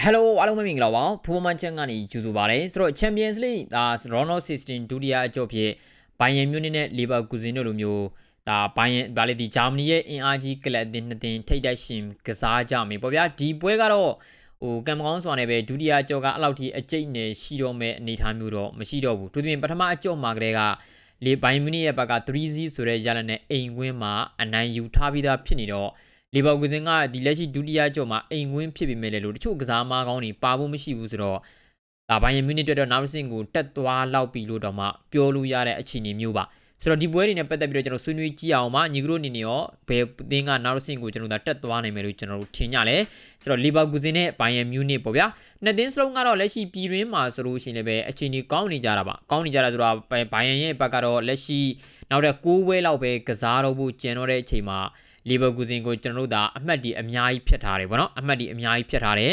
Hello အားလုံးပဲမင်္ဂလာပါဖူမန်ချန်ကနေကြိုဆိုပါရစေဆိုတော့ Champions League ဒါ Ronald 16ဒုတိယအကျော်ဖြစ်ဘိုင်ယန်မြူးနစ်နဲ့ Leverkusen တို့လိုမျိုးဒါဘိုင်ယန်ဗာလေဒီဂျာမနီရဲ့အင်အားကြီးကလပ်အသင်းနှစ်သင်းထိပ်တိုက်ရှင်ကစားကြမယ်ပေါ့ဗျာဒီပွဲကတော့ဟိုကံမကောင်းစွာနဲ့ပဲဒုတိယအကျော်ကအလောက်ထိအကျိတ်နဲ့ရှိတော့မဲ့အနေအထားမျိုးတော့မရှိတော့ဘူးသူတို့ပြင်ပထမအကျော်မှာကလေးကလေဘိုင်မြူးနစ်ရဲ့ဘက်က3-0ဆိုတဲ့ရလနဲ့အိမ်ဝင်းမှာအနိုင်ယူထားပြီးသားဖြစ်နေတော့ လီဗာပူးဇင်ကဒီလက်ရှိဒုတိယကြော့မှာအိမ်ဝင်းဖြစ်ပေမဲ့လည်းလို့တချို့ကစားမားကောင်းတွေပါဖို့မရှိဘူးဆိုတော့ဒါဘိုင်ယန်မြူနစ်အတွက်တော့နောက်တစ်ဆင့်ကိုတက်သွားလောက်ပြီလို့တော့မှပြောလို့ရတဲ့အခြေအနေမျိုးပါဆိုတော့ဒီပွဲတွေနဲ့ပတ်သက်ပြီးတော့ကျွန်တော်ဆွေးနွေးကြည့်အောင်ပါညီကတို့အနေနဲ့ရောဘယ်အသင်းကနောက်တစ်ဆင့်ကိုကျွန်တော်တို့တက်သွားနိုင်မယ်လို့ကျွန်တော်တို့ထင်ကြလဲဆိုတော့လီဗာပူးဇင်နဲ့ဘိုင်ယန်မြူနစ်ပေါ့ဗျာနှစ်သင်းစလုံးကတော့လက်ရှိပြည်တွင်းမှာဆိုလို့ရှိရင်လည်းပဲအခြေအနေကောင်းနေကြတာပါကောင်းနေကြတာဆိုတော့ဘိုင်ယန်ရဲ့ဘက်ကတော့လက်ရှိနောက်တဲ့6ဝဲလောက်ပဲကစားတော့ဖို့ကြံတော့တဲ့အချိန်မှာ လီဗာပူးဇင်ကိုကျွန်တော်တို့ဒါအမှတ်ဒီအများကြီးဖြတ်ထားတယ်ဗောနော်အမှတ်ဒီအများကြီးဖြတ်ထားတယ်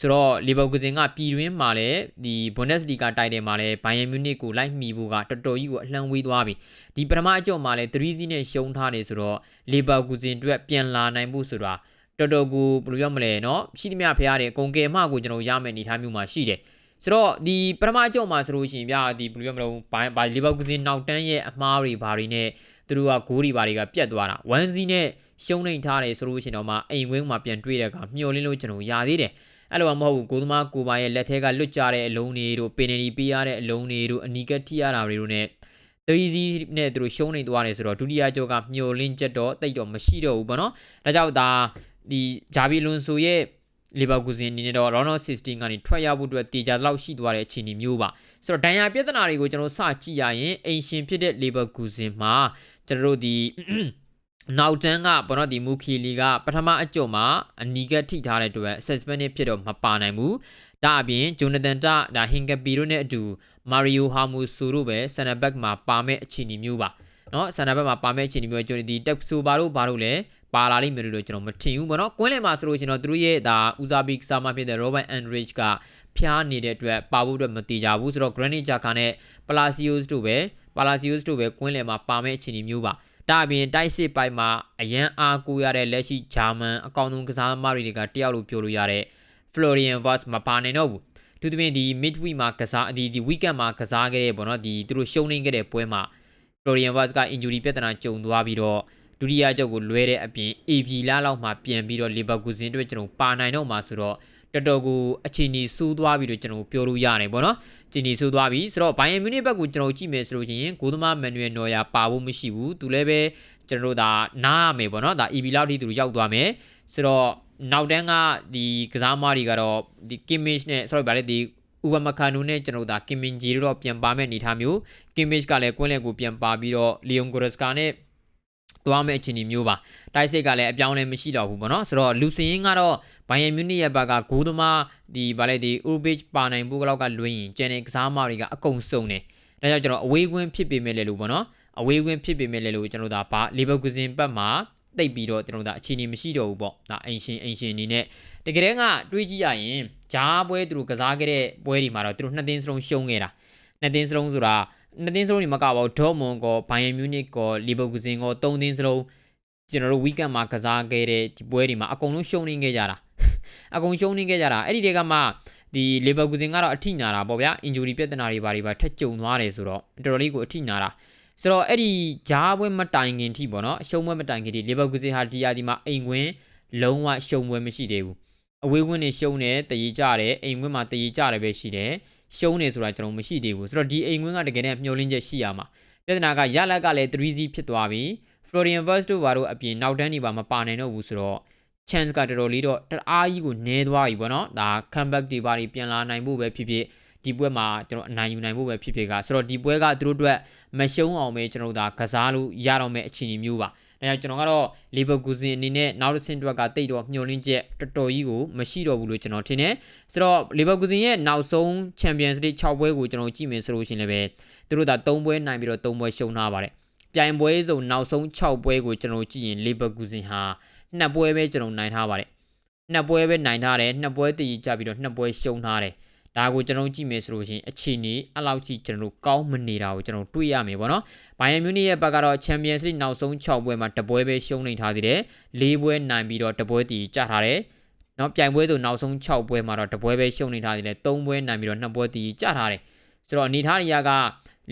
ဆိုတော့လီဗာပူးဇင်ကပြည်တွင်းမှာလည်းဒီဘွန်ဒက်စလီဂါတိုက်တယ်မှာလည်းဘိုင်ယန်မြူနစ်ကိုလိုက်မှီဖို့ကတော်တော်ကြီးကိုအလှမ်းဝေးသွားပြီဒီပထမအကြော့မှာလည်း3-0နဲ့ရှုံးထားတယ်ဆိုတော့လီဗာပူးဇင်အတွက်ပြန်လာနိုင်ဖို့ဆိုတာတော်တော်ကိုဘယ်လိုပြောမလဲเนาะရှိသမျှဖရားတယ်အကုန်ကယ်မှကိုကျွန်တော်ရမယ်အနေထားမျိုးမှာရှိတယ်ဆိုတော့ဒီပထမအကြော့မှာဆိုလို့ရှိရင်ဗျာဒီဘယ်လိုပြောမလို့ဘိုင်ဘိုင်လီဗာပူးဇင်နောက်တန်းရဲ့အမားတွေဘာတွေနဲ့သူတို့ကဂိုးတွေဘာတွေကပြတ်သွားတာ1-0နဲ့ ရှုံးနေထားတယ်ဆိုလို့ရှိရင်တော့မှအိမ်ဝင်းမှာပြန်တွေ့တဲ့အခါမျောလင်းလို့ကျွန်တော်ရသေးတယ်အဲ့လိုမှမဟုတ်ဘူးကိုသမားကိုပါရဲ့လက်ထဲကလွတ်ကြတဲ့အလုံးတွေတို့ပင်နေပေးရတဲ့အလုံးတွေတို့အနီကထိရတာတွေတို့နဲ့3-0နဲ့သူတို့ရှုံးနေသွားတယ်ဆိုတော့ဒုတိယကြောကမျောလင်းချက်တော့တိတ်တော့မရှိတော့ဘူးပေါ့နော်ဒါကြောင့်ဒါဒီဂျာဘီလွန်ဆိုရဲ့လီဗာပူးဇင်အနေနဲ့တော့ Ronald 16ကနေထွက်ရဖို့အတွက်တေချာလောက်ရှိသွားတဲ့အခြေအနေမျိုးပါဆိုတော့ဒဏ်ရာပြဿနာတွေကိုကျွန်တော်စကြည့်ရရင်အိမ်ရှင်ဖြစ်တဲ့လီဗာပူးဇင်မှာကျွန်တော်တို့ဒီ နောက်တန်းကဘောနော်ဒီမူခီလီကပထမအကြုံမှာအနီကထိထားတဲ့အတွက် suspended ဖြစ်တော့မပါနိုင်ဘူး။ဒါအပြင်ဂျိုနသန်တာဒါဟင်ကပီတို့နဲ့အတူမာရီယိုဟာမူဆူတို့ပဲဆန်နာဘက်မှာပါမဲ့အခြေအနေမျိုးပါ။နော်ဆန်နာဘက်မှာပါမဲ့အခြေအနေမျိုးဂျိုနဒီတက်ဆိုပါတို့ဘာတို့လဲပါလာလိမ့်မယ်လို့ကျွန်တော်မထင်ဘူးပေါ့နော်။ကွင်းလယ်မှာဆိုလို့ရှင်တော့သူတို့ရဲ့ဒါဦးစားပေးကစားမဖြစ်တဲ့ Robert Andridge ကဖျားနေတဲ့အတွက်ပါဖို့အတွက်မတည်ကြဘူးဆိုတော့ Granit Xhaka နဲ့ Palacios တို့ပဲ Palacios တို့ပဲကွင်းလယ်မှာပါမဲ့အခြေအနေမျိုးပါ။ ဒါအပြင်တိုက်စစ်ပိုက်မှာအရန်အားကိုရတဲ့လက်ရှိဂျာမန်အကောင်ဆုံးကစားသမားတွေကတယောက်လို့ပြောလို့ရတဲ့ Florian Wirtz မပါနိုင်တော့ဘူးသူတို့ပြင်ဒီ midweek မှာကစားဒီဒီ weekend မှာကစားခဲ့တဲ့ပေါ့နော်ဒီသူတို့ရှုံးနေခဲ့တဲ့ပွဲမှာ Florian Wirtz က injury ပြဿနာကြုံသွားပြီးတော့ဒုတိယကြောက်ကိုလွဲတဲ့အပြင် AB လာလောက်မှပြန်ပြီးတော့ Leverkusen အတွက်ကျွန်တော်ပါနိုင်တော့မှာဆိုတော့ တော်တော်ကိုအခြေအနေဆိုးသွားပြီလို့ကျွန်တော်ပြောလို့ရတယ်ပေါ့နော်အခြေအနေဆိုးသွားပြီဆိုတော့ဘိုင်ယန်မြူနစ်ဘက်ကိုကျွန်တော်ကြည့်မယ်ဆိုလို့ရှိရင်ဂိုးသမားမန်နျူယ်နော်ယာပါဖို့မရှိဘူးသူလည်းပဲကျွန်တော်တို့ဒါနားရမယ်ပေါ့နော်ဒါ EB လောက်ထိသူတို့ရောက်သွားမယ်ဆိုတော့နောက်တန်းကဒီကစားမားတွေကတော့ဒီ Kimmich နဲ့ sorry ဗါလေဒီဥပမာခါနူနဲ့ကျွန်တော်ဒါကင်မင်ဂျီတို့ပြန်ပါမဲ့အနေထားမျိုးကင်မစ်ကလည်းကွင်းလယ်ကိုပြန်ပါပြီးတော့လီယွန်ဂိုရက်စကာနဲ့ သွားမဲ့အခြေအနေမျိုးပါတိုက်စစ်ကလည်းအပြောင်းလဲမရှိတော့ဘူးပေါ့နော်ဆိုတော့လူစင်းကတော့ဘိုင်ယန်မြူနစ်ရဲ့ဘက်ကဂိုးသမားဒီဗာလေဒီဥဘစ်ပါနိုင်ဖို့လောက်ကလွင်းရင်ကျန်တဲ့ကစားမတွေကအကုန်စုံတယ်ဒါကြောင့်ကျွန်တော်အဝေးကွင်းဖြစ်ပေမဲ့လည်းလို့ပေါ့နော်အဝေးကွင်းဖြစ်ပေမဲ့လည်းလို့ကျွန်တော်ဒါဘာလီဗာပူးဇင်ဘက်မှာတိတ်ပြီးတော့ကျွန်တော်ဒါအခြေအနေမရှိတော့ဘူးပေါ့ဒါအင်ရှင်အင်ရှင်အနေနဲ့တကယ်တမ်းကတွေးကြည့်ရရင်ဂျားပွဲသူတို့ကစားခဲ့တဲ့ပွဲတွေမှာတော့သူတို့နှစ်သင်းစလုံးရှုံးခဲ့တာ နှစ်သင်းစလုံးဆိုတာနှစ်သင်းစလုံးတွေမကပါဘူးဒေါ့မွန်ကောဘိုင်ယန်မြူနစ်ကောလီဗာပူးဇင်ကောသုံးသင်းစလုံးကျွန်တော်တို့ weekend မှာကစားခဲ့တဲ့ဒီပွဲတွေမှာအကုန်လုံးရှုံးနေခဲ့ကြတာအကုန်ရှုံးနေခဲ့ကြတာအဲ့ဒီတွေကမှဒီလီဗာပူးဇင်ကတော့အထိနာတာပေါ့ဗျာ injury ပြဿနာတွေဘာတွေပါထက်ကြုံသွားတယ်ဆိုတော့တော်တော်လေးကိုအထိနာတာဆိုတော့အဲ့ဒီဂျားပွဲမတိုင်ခင်ထိပေါ့နော်အရှုံးပွဲမတိုင်ခင်ထိလီဗာပူးဇင်ဟာဒီယာဒီမှာအိမ်ဝင်လုံးဝရှုံးပွဲမရှိသေးဘူးအဝေးဝင်နေရှုံးတယ်တည်ကြတယ်အိမ်ဝင်မှာတည်ကြတယ်ပဲရှိတယ် ရှုံးနေဆိုတာကျွန်တော်မရှိသေးဘူးဆိုတော့ဒီအိမ်ဝင်ကတကယ်နဲ့မျောလင်းချက်ရှိရမှာပြဿနာကရလက်ကလည်း 3C ဖြစ်သွားပြီ Florian Wirtz တို့ဘာတို့အပြင်နောက်တန်းတွေပါမပါနိုင်တော့ဘူးဆိုတော့ chance ကတော်တော်လေးတော့တအားကြီးကိုနည်းသွားပြီပေါ့နော်ဒါ comeback တွေပါပြန်လာနိုင်ဖို့ပဲဖြစ်ဖြစ်ဒီပွဲမှာကျွန်တော်အနိုင်ယူနိုင်ဖို့ပဲဖြစ်ဖြစ်ကဆိုတော့ဒီပွဲကသူတို့အတွက်မရှုံးအောင်ပဲကျွန်တော်တို့ဒါကစားလို့ရတော့မယ့်အခြေအနေမျိုးပါ အဲကြောင့်ကျွန်တော်ကတော့လီဗာပူးဇင်အနေနဲ့နောက်တစ်ဆင့်အတွက်ကတိတ်တော့မျှော်လင့်ချက်တော်တော်ကြီးကိုမရှိတော့ဘူးလို့ကျွန်တော်ထင်တယ်ဆိုတော့လီဗာပူးဇင်ရဲ့နောက်ဆုံး Champions League 6ပွဲကိုကျွန်တော်ကြည့်မယ်ဆိုလို့ရှိရင်လည်းပဲသူတို့ဒါ3ပွဲနိုင်ပြီးတော့3ပွဲရှုံးထားပါတယ်ပြိုင်ပွဲစုံနောက်ဆုံး6ပွဲကိုကျွန်တော်ကြည့်ရင်လီဗာပူးဇင်ဟာနှစ်ပွဲပဲကျွန်တော်နိုင်ထားပါတယ်နှစ်ပွဲပဲနိုင်ထားတယ်နှစ်ပွဲတည်ကြပြီးတော့နှစ်ပွဲရှုံးထားတယ် ဒါကိုကျွန်တော်ကြည့်မယ်ဆိုလို့ရှိရင်အခြေအနေအလောက်ကြီးကျွန်တော်ကောင်းမနေတာကိုကျွန်တော်တွေ့ရမယ်ပေါ့နော်။ဘိုင်ယန်မြူနစ်ရဲ့ဘက်ကတော့ Champions League နောက်ဆုံး6ပွဲမှာတပွဲပဲရှုံးနေထားသေးတယ်။၄ပွဲနိုင်ပြီးတော့တပွဲတည်ကြထားတယ်။နော်ပြိုင်ပွဲဆိုနောက်ဆုံး6ပွဲမှာတော့တပွဲပဲရှုံးနေထားသေးတယ်3ပွဲနိုင်ပြီးတော့2ပွဲတီးကြထားတယ်ဆိုတော့အနေထားတွေက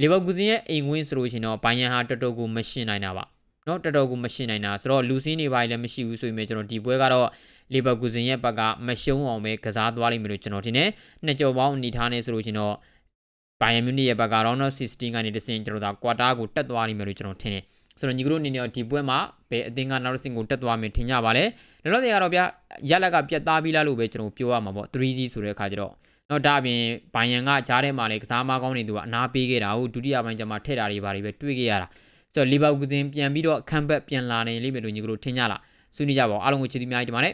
လီဗာပူးဇင်ရဲ့အိမ်ဝင်းဆိုလို့ရှိရင်တော့ဘိုင်ယန်ဟာတော်တော်ကိုမရှင်းနိုင်တာပါနော်တော်တော်ကိုမရှင်းနိုင်တာဆိုတော့လူစင်းတွေပါလည်းမရှိဘူးဆိုရင်ကျွန်တော်ဒီပွဲကတော့ လီဗာပူးဇင်ရဲ့ဘက်ကမရှုံးအောင်ပဲကစားသွားလိမ့်မယ်လို့ကျွန်တော်ထင်တယ်နှစ်ကြော်ပေါင်းအနေထားနဲ့ဆိုလို့ရှိရင်တော့ဘိုင်ယန်မြူနစ်ရဲ့ဘက်က round of 16ကနေတဆင့်ကျွန်တော်တို့ကွာတာကိုတက်သွားလိမ့်မယ်လို့ကျွန်တော်ထင်တယ်ဆိုတော့ညီကတို့အနေနဲ့ဒီပွဲမှာဘယ်အသင်းကနောက်တစ်ဆင့်ကိုတက်သွားမယ်ထင်ကြပါလဲလောလောဆယ်ကတော့ဗျရလက်ကပြတ်သားပြီးလားလို့ပဲကျွန်တော်ပြောရမှာပေါ့ 3G ဆိုတဲ့အခါကျတော့တော့ဒါအပြင်ဘိုင်ယန်ကကြားထဲမှာလေကစားမကောင်းနေသူကအနာပေးခဲ့တာဟုတ်ဒုတိယပိုင်းကျမှထည့်တာတွေဘာတွေပဲတွေးခဲ့ရတာဆိုတော့လီဗာပူးဇင်ပြန်ပြီးတော့အခမ်းဘက်ပြန်လာနေလိမ့်မယ်လို့ညီကတို့ထင်ကြလားဆွေးနွေးကြပါဦးအားလုံးကိုချစ်သီးများကြီးဒီမှာနဲ့